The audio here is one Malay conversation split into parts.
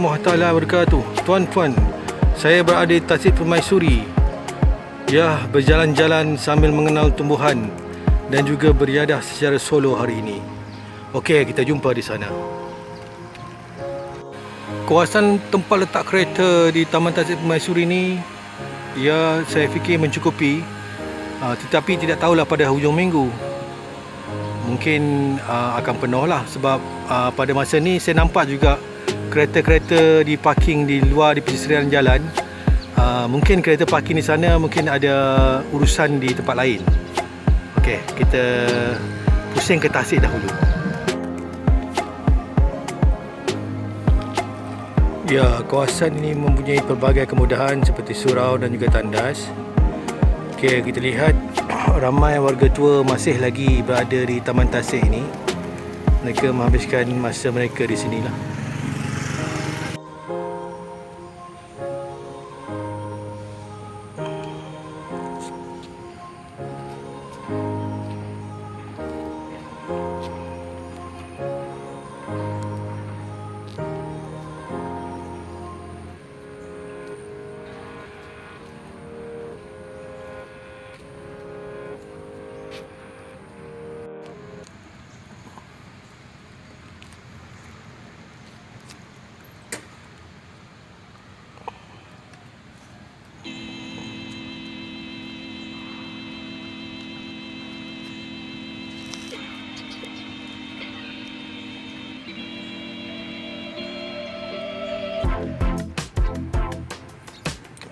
warahmatullahi taala wabarakatuh. Tuan-tuan, saya berada di Tasik Permaisuri. Ya, berjalan-jalan sambil mengenal tumbuhan dan juga beriadah secara solo hari ini. Okey, kita jumpa di sana. Kawasan tempat letak kereta di Taman Tasik Permaisuri ini ya saya fikir mencukupi uh, tetapi tidak tahulah pada hujung minggu mungkin uh, akan penuh lah sebab uh, pada masa ni saya nampak juga kereta-kereta di parking di luar di pesisirian jalan uh, mungkin kereta parking di sana mungkin ada urusan di tempat lain Okey, kita pusing ke Tasik dahulu Ya, kawasan ini mempunyai pelbagai kemudahan seperti surau dan juga tandas. Okey, kita lihat ramai warga tua masih lagi berada di Taman Tasik ini. Mereka menghabiskan masa mereka di sinilah.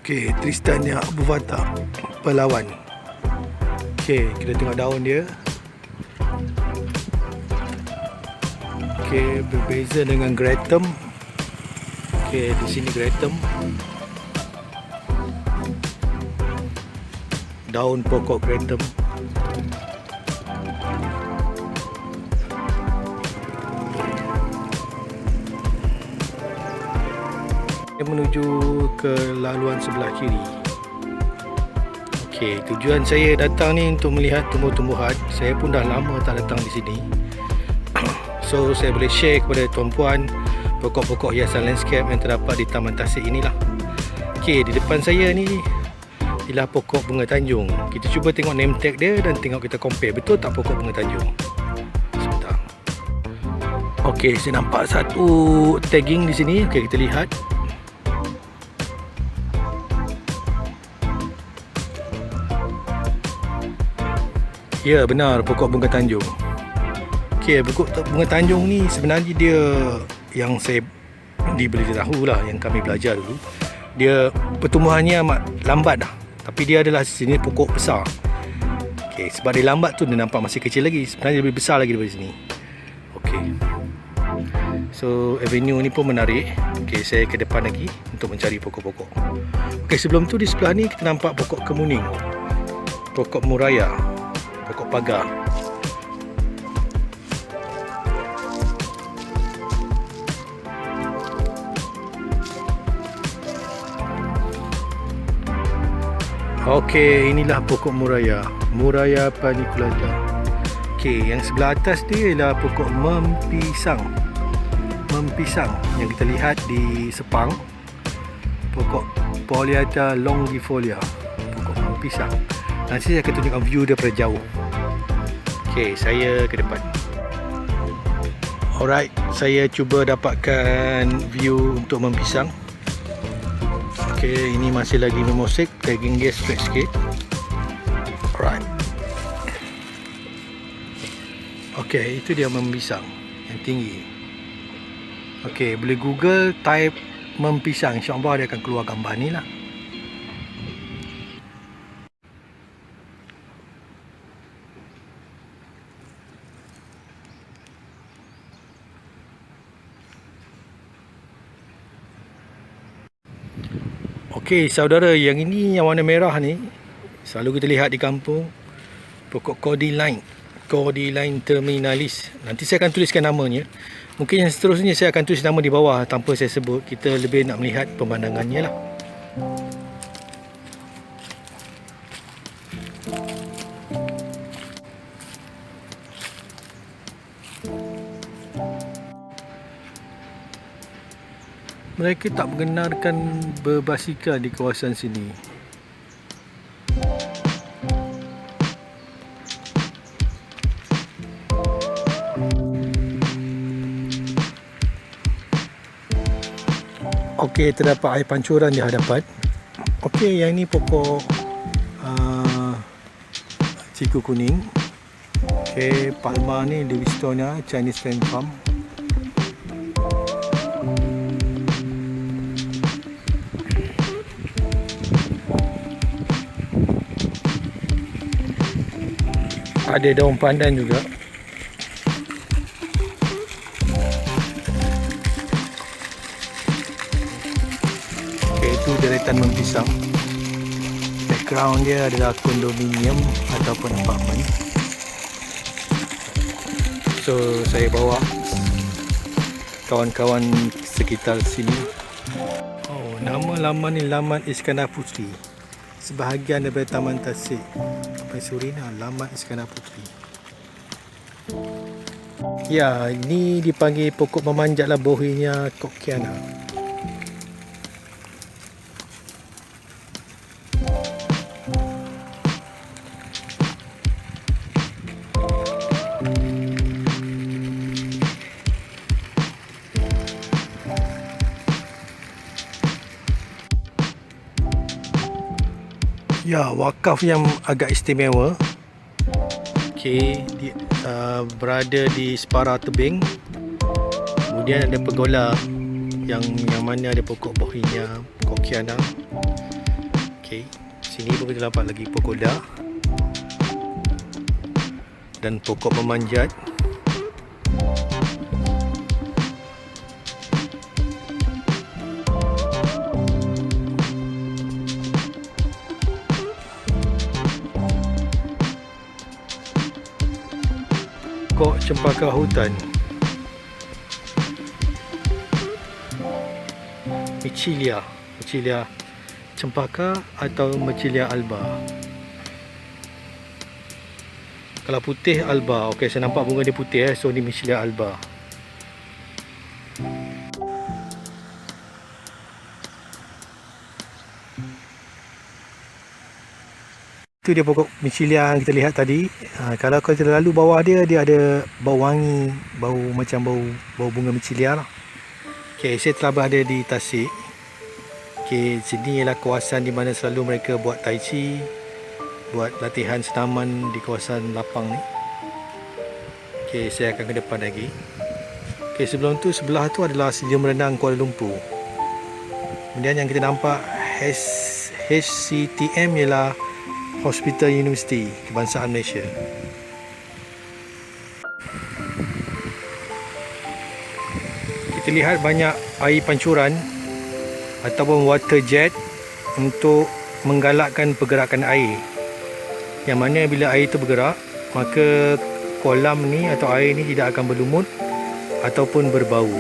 Okey, Tristania buvata Pelawan. Okey, kita tengok daun dia. Okey, berbeza dengan Gratum. Okey, di sini Gratum. Daun pokok Gratum. Saya menuju ke laluan sebelah kiri. Okey, tujuan saya datang ni untuk melihat tumbuh-tumbuhan. Saya pun dah lama tak datang di sini. So, saya boleh share kepada tuan-puan pokok-pokok hiasan landscape yang terdapat di Taman Tasik inilah. Okey, di depan saya ni ialah pokok bunga tanjung. Kita cuba tengok name tag dia dan tengok kita compare betul tak pokok bunga tanjung. Okey, saya nampak satu tagging di sini. Okey, kita lihat. Ya benar pokok bunga tanjung. Okey pokok bunga tanjung ni sebenarnya dia yang saya diberitahu lah yang kami belajar dulu. Dia pertumbuhannya amat lambat dah. Tapi dia adalah sini pokok besar. Okey sebab dia lambat tu dia nampak masih kecil lagi. Sebenarnya lebih besar lagi daripada sini. Okey. So avenue ni pun menarik. Okey saya ke depan lagi untuk mencari pokok-pokok. Okey sebelum tu di sebelah ni kita nampak pokok kemuning. Pokok muraya pokok pagar. Okey, inilah pokok muraya. Muraya paniculata. Okey, yang sebelah atas dia ialah pokok mempisang. Mempisang yang kita lihat di Sepang. Pokok Polyata longifolia. Pokok mempisang. Nanti saya akan tunjukkan view daripada jauh. Okey, saya ke depan. Alright, saya cuba dapatkan view untuk mempisang. Okey, ini masih lagi memosik, tagging dia straight sikit. Alright. Okey, itu dia mempisang yang tinggi. Okey, boleh Google type mempisang. InsyaAllah dia akan keluar gambar ni lah. Okey, saudara, yang ini yang warna merah ni selalu kita lihat di kampung pokok cordyline. Cordyline terminalis. Nanti saya akan tuliskan namanya. Mungkin yang seterusnya saya akan tulis nama di bawah tanpa saya sebut. Kita lebih nak melihat pemandangannya lah. Mereka tak mengenarkan berbasikal di kawasan sini. Okey, terdapat air pancuran di hadapan. Okey, yang ini pokok uh, ciku kuning. Okey, palma ni Livistonia Chinese Fan Farm. Ada daun pandan juga. Okey, itu deretan mempisang. Background dia adalah kondominium ataupun apartment. So, saya bawa kawan-kawan sekitar sini. Oh, nama laman ni Laman Iskandar Puteri. Sebahagian daripada Taman Tasik. Surina Laman Iskandar Puteri. Ya, ini dipanggil pokok memanjat lah bohinya Kokiana. Ya, wakaf yang agak istimewa. Okey, di, uh, berada di separa tebing. Kemudian ada pergola yang yang mana ada pokok bohinya, pokok kiana. Okey, sini pun kita nampak lagi pergola. Dan pokok memanjat. Pokok cempaka hutan. Michilia Michilia cempaka atau Michilia alba? Kalau putih alba ok saya nampak bunga dia putih eh so ni Michilia alba Itu dia pokok Michilia yang kita lihat tadi. Ha, kalau kita lalu bawah dia, dia ada bau wangi, bau macam bau bau bunga Michilia lah. Okay, saya telah berada di Tasik. Okay, sini ialah kawasan di mana selalu mereka buat tai chi, buat latihan senaman di kawasan lapang ni. Okay, saya akan ke depan lagi. Okay, sebelum tu sebelah tu adalah Stadium Renang Kuala Lumpur. Kemudian yang kita nampak HCTM ialah Hospital University Kebangsaan Malaysia. Kita lihat banyak air pancuran ataupun water jet untuk menggalakkan pergerakan air. Yang mana bila air itu bergerak, maka kolam ni atau air ni tidak akan berlumut ataupun berbau.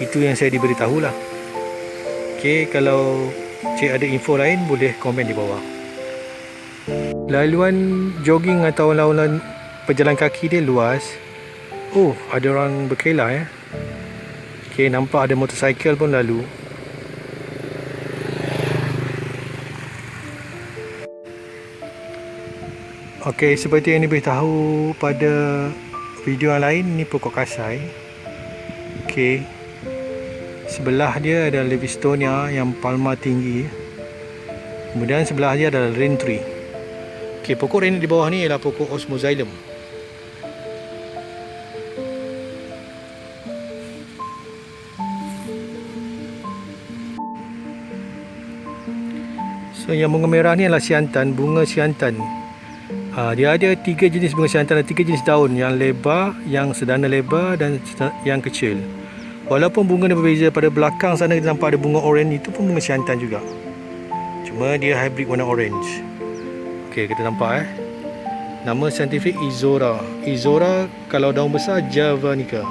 Itu yang saya diberitahulah. Okey, kalau cik ada info lain boleh komen di bawah. Laluan jogging atau laluan pejalan kaki dia luas. Oh, ada orang berkelah ya. Okey, nampak ada motosikal pun lalu. Okey, seperti yang diberitahu pada video yang lain, ni pokok kasai. Okey. Sebelah dia ada Livistonia yang palma tinggi. Kemudian sebelah dia adalah rain tree. Okey, pokok rain di bawah ni ialah pokok Osmoxylum. So yang bunga merah ni adalah siantan, bunga siantan. Ha, dia ada tiga jenis bunga siantan dan tiga jenis daun yang lebar, yang sedana lebar dan yang kecil. Walaupun bunga dia berbeza pada belakang sana kita nampak ada bunga orange itu pun bunga siantan juga. Cuma dia hybrid warna orange. Okey, kita nampak eh. Nama saintifik Izora. Izora kalau daun besar Javanica.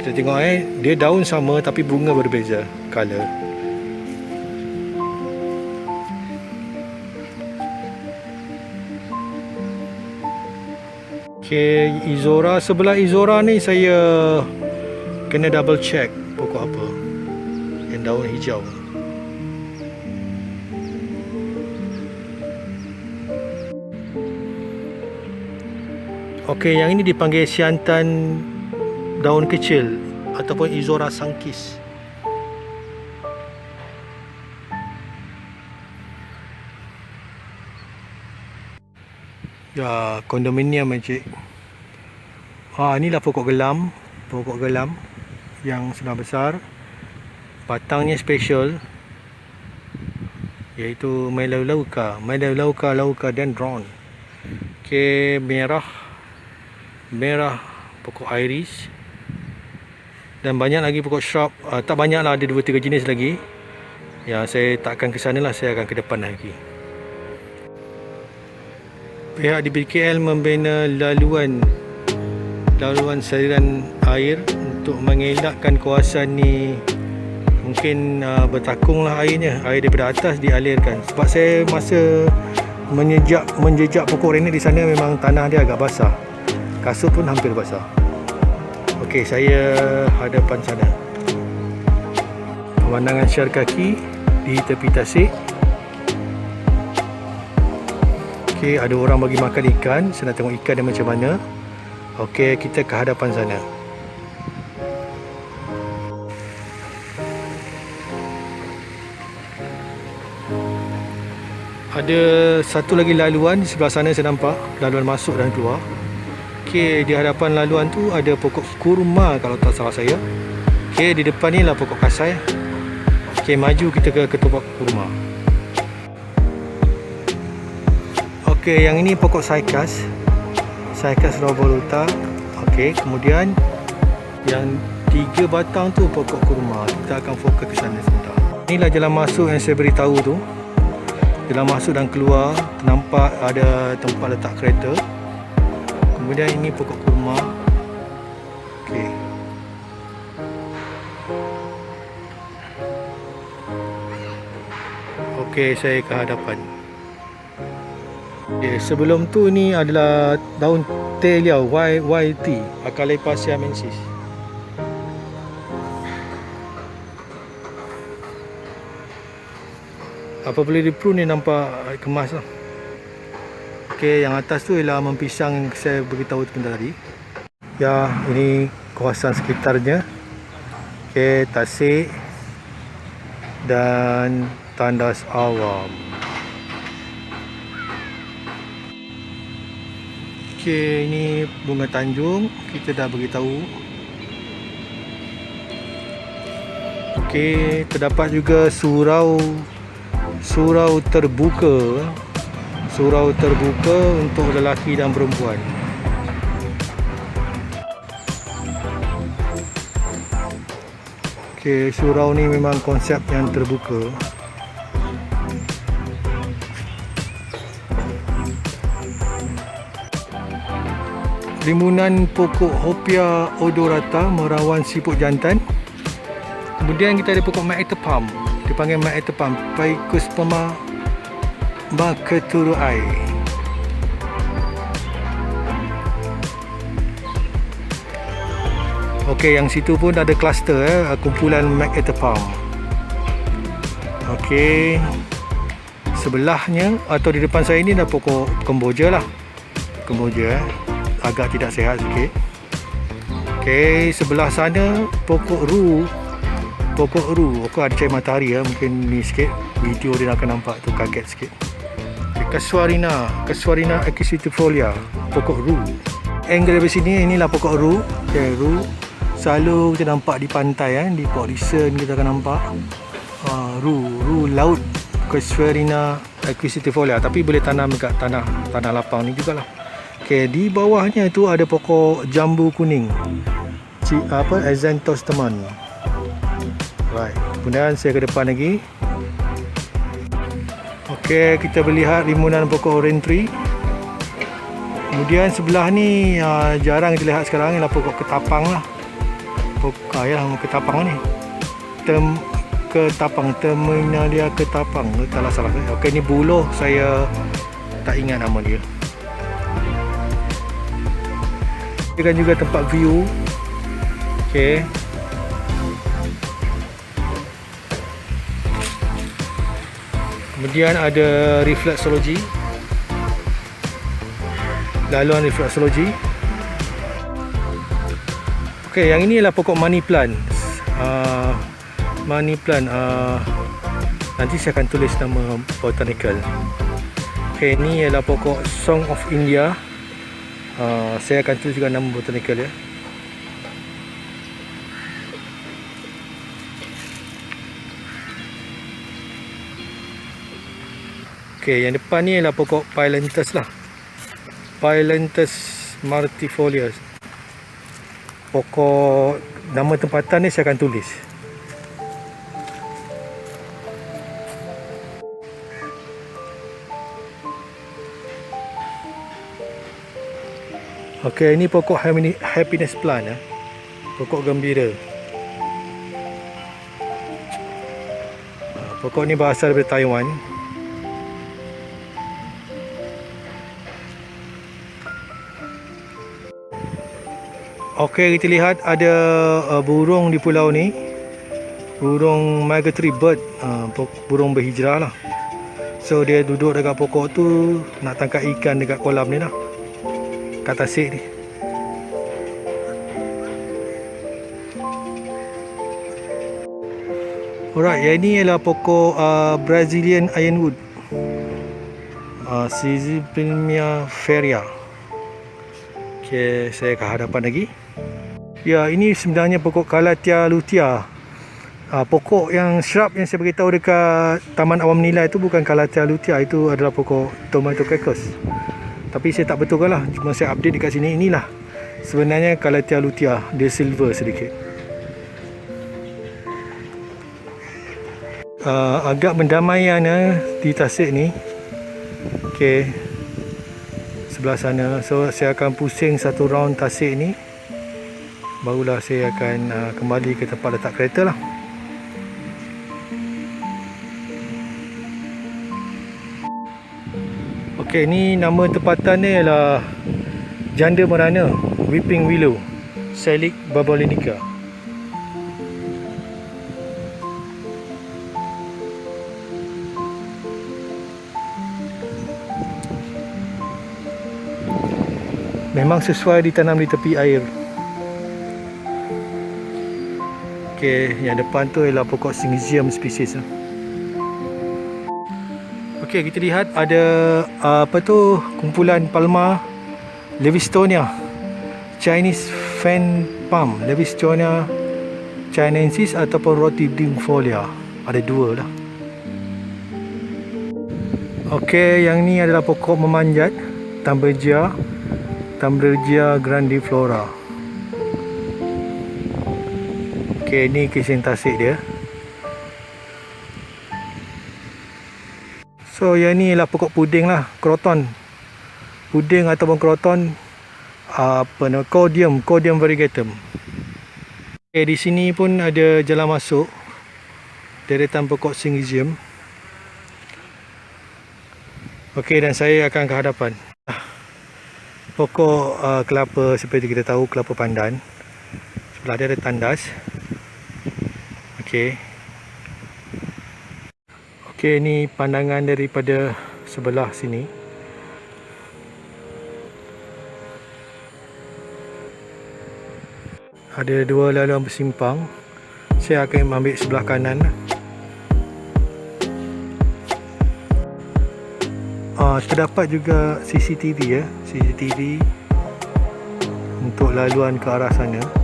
Kita tengok eh, dia daun sama tapi bunga berbeza color. Okey, Izora sebelah Izora ni saya kena double check pokok apa yang daun hijau Okey, yang ini dipanggil siantan daun kecil ataupun Izora sankis. Ya, kondominium encik. Ha, inilah pokok gelam, pokok gelam yang sudah besar. Batangnya special iaitu Melalauca, Melalauca lauca dendron. Okey, merah merah pokok iris dan banyak lagi pokok shrub uh, tak banyak lah ada 2-3 jenis lagi. Ya saya tak akan ke sana lah saya akan ke depan lagi. Pihak di BKL membina laluan laluan saliran air untuk mengelakkan kawasan ni. Mungkin uh, bertakung lah airnya air daripada atas dialirkan. Sebab saya masa menjejak menjejak pokok rena di sana memang tanah dia agak basah kasut pun hampir basah. Okey, saya hadapan sana. Pemandangan syar kaki di tepi tasik. Okey, ada orang bagi makan ikan. Saya nak tengok ikan dia macam mana. Okey, kita ke hadapan sana. Ada satu lagi laluan di sebelah sana saya nampak. Laluan masuk dan keluar Okey, di hadapan laluan tu ada pokok kurma kalau tak salah saya. Okey, di depan ni lah pokok kasai. Okey, maju kita ke ketua kurma. Okey, yang ini pokok saikas. Saikas rovoluta. Okey, kemudian yang tiga batang tu pokok kurma. Kita akan fokus ke sana sebentar. Inilah jalan masuk yang saya beritahu tu. Jalan masuk dan keluar nampak ada tempat letak kereta kemudian ini pokok kurma. Okey. Okey saya ke hadapan. Okay, sebelum tu ni adalah daun teh liao YYT Acalepacia mensis apa boleh di prune ni nampak kemas lah Okey, yang atas tu ialah mempisang yang saya beritahu tadi. Ya, ini kawasan sekitarnya. Okey, tasik dan tandas awam. Okey, ini bunga tanjung. Kita dah beritahu. Okey, terdapat juga surau surau terbuka surau terbuka untuk lelaki dan perempuan. Okey, surau ni memang konsep yang terbuka. Limunan pokok Hopia odorata merawan siput jantan. Kemudian kita ada pokok Maetapam. Dipanggil Maetapam. Picus pema maka turu air Okey, yang situ pun ada kluster eh, kumpulan MacAther Okey. Sebelahnya atau di depan saya ini dah pokok kemboja lah. Kemboja eh. Agak tidak sehat sikit. Okey, sebelah sana pokok ru. Pokok ru. Okey, ada cahaya matahari ya. Mungkin ni sikit video dia akan nampak tu kaget sikit. Casuarina Casuarina aquisitifolia Pokok ru. Angle dari sini inilah pokok ru. Okay, Ru Selalu kita nampak di pantai eh. Di Port Listen kita akan nampak. Uh, Ru Ru laut Casuarina aquisitifolia Tapi boleh tanam dekat tanah Tanah lapang ni jugalah. Okay, Di bawahnya tu ada pokok jambu kuning. C apa Azanthos teman Right. Kemudian saya ke depan lagi Okey, kita melihat limunan pokok orange tree. Kemudian sebelah ni uh, jarang kita lihat sekarang ialah pokok ketapang lah. Pokok ya, ketapang ni. Tem ketapang terminalia ketapang. Taklah salah. Okey, ni buluh saya tak ingat nama dia. Ini kan juga tempat view. Okey. Kemudian ada reflexology. Laluan reflexology. Okey, yang ini adalah pokok money plant. Uh, money plant. Uh, nanti saya akan tulis nama botanical. Okey, ini adalah pokok Song of India. Uh, saya akan tulis juga nama botanical ya. Okey, yang depan ni adalah pokok Phyllanthus lah. Phyllanthus martifolius. Pokok nama tempatan ni saya akan tulis. Okey, ini pokok happiness plant ya. Pokok gembira. Pokok ni berasal dari Taiwan. Okey, kita lihat ada uh, burung di pulau ni. Burung migratory bird, uh, burung berhijrah lah. So dia duduk dekat pokok tu nak tangkap ikan dekat kolam ni lah. Kat tasik ni. Alright, yang ni ialah pokok uh, Brazilian ironwood. Uh, Sizipilmia feria. Okay, saya ke hadapan lagi. Ya, ini sebenarnya pokok Calathea lutea. Uh, pokok yang shrub yang saya beritahu dekat Taman Awam Nilai itu bukan Calathea lutea, itu adalah pokok Tomatococcus. Tapi saya tak betulkan lah, cuma saya update dekat sini inilah. Sebenarnya Calathea lutea, dia silver sedikit. Uh, agak mendamaian uh, di tasik ni. Okey. Sebelah sana. So saya akan pusing satu round tasik ni barulah saya akan uh, kembali ke tempat letak kereta lah. Ok ni nama tempatan ni ialah janda merana weeping willow selic babolinica memang sesuai ditanam di tepi air Okey, yang depan tu ialah pokok Syngysium species. Okey, kita lihat ada uh, apa tu kumpulan palma Levistonia. Chinese fan palm, Levistonia chinensis ataupun rhododendrofolia. Ada dua lah. Okey, yang ni adalah pokok memanjat Tambergia Tambergia grandiflora. Okey, ni kisah tasik dia. So, yang ni ialah pokok puding lah, kroton. Puding ataupun kroton apa nama Codium, Codium variegatum. Okey, di sini pun ada jalan masuk deretan pokok Syngysium. Okey, dan saya akan ke hadapan. Pokok uh, kelapa seperti kita tahu, kelapa pandan. Sebelah dia ada tandas. Okey. Okey, ni pandangan daripada sebelah sini. Ada dua laluan bersimpang. Saya akan ambil sebelah kanan. Ah, terdapat juga CCTV ya, CCTV untuk laluan ke arah sana.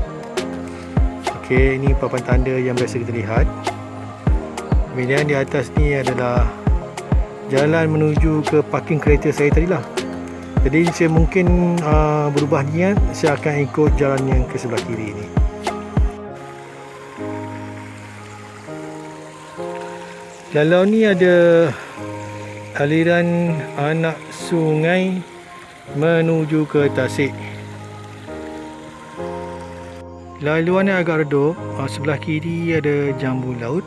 Okey, ini papan tanda yang biasa kita lihat. Kemudian di atas ni adalah jalan menuju ke parking kereta saya tadi lah. Jadi saya mungkin uh, berubah niat, saya akan ikut jalan yang ke sebelah kiri ni. Lalu ni ada aliran anak sungai menuju ke Tasik. Laluan yang agak redup uh, Sebelah kiri ada jambu laut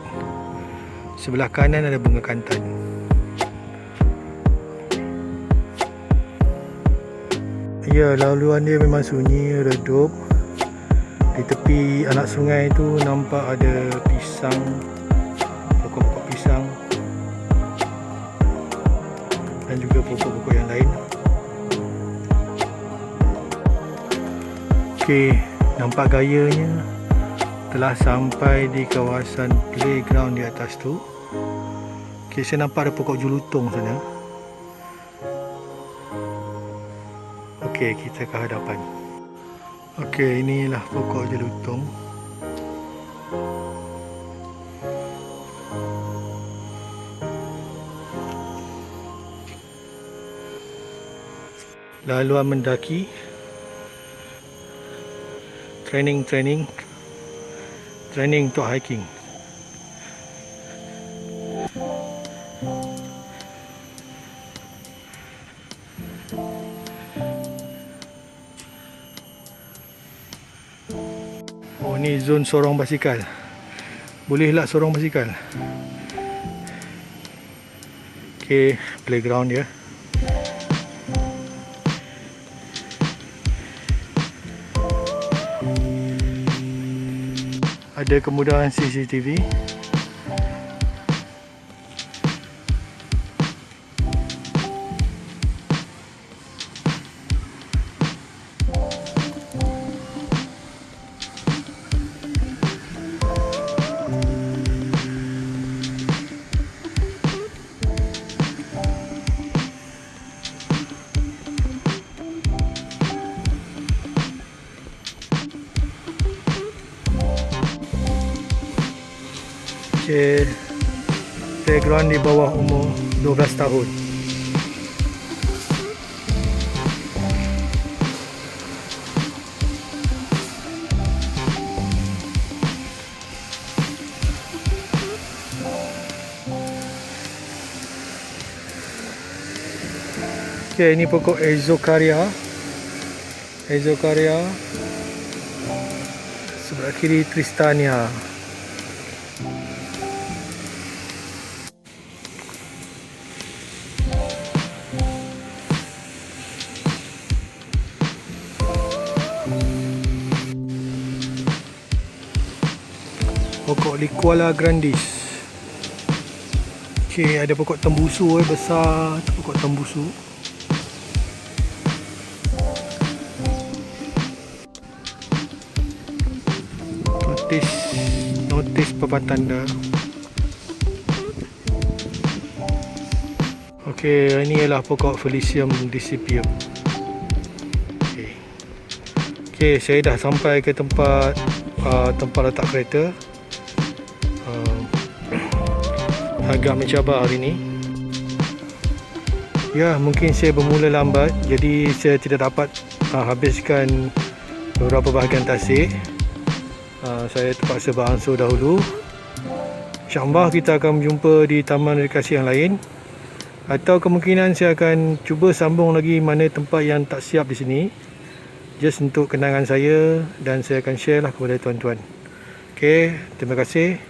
Sebelah kanan ada bunga kantan. Ya, laluan dia memang sunyi, redup. Di tepi anak sungai tu nampak ada pisang Pokok-pokok pisang. Dan juga pokok-pokok yang lain. Okey, nampak gayanya telah sampai di kawasan playground di atas tu. Okey, saya nampak ada pokok julutong sana. Okey, kita ke hadapan. Okey, inilah pokok jelutong. Laluan mendaki. Training, training. Training untuk hiking. Oh ni zon sorong basikal Bolehlah sorong basikal Okay playground dia Ada kemudahan CCTV Okay. Playground di bawah umur 12 tahun. Okay, ini pokok Exocaria. Exocaria. Sebelah kiri Tristania. Pokok Liquala grandis. Ok ada pokok tembusu eh, besar pokok tembusu. Notis notis papan tanda ok ini ialah pokok Felicium Discipium. Ok ok saya dah sampai ke tempat uh, tempat letak kereta agak mencabar hari ini ya mungkin saya bermula lambat. Jadi saya tidak dapat uh, habiskan beberapa bahagian tasik uh, saya terpaksa beransur dahulu. insyaAllah kita akan berjumpa di taman edukasi yang lain. Atau kemungkinan saya akan cuba sambung lagi mana tempat yang tak siap di sini. Just untuk kenangan saya dan saya akan share lah kepada tuan-tuan. Ok terima kasih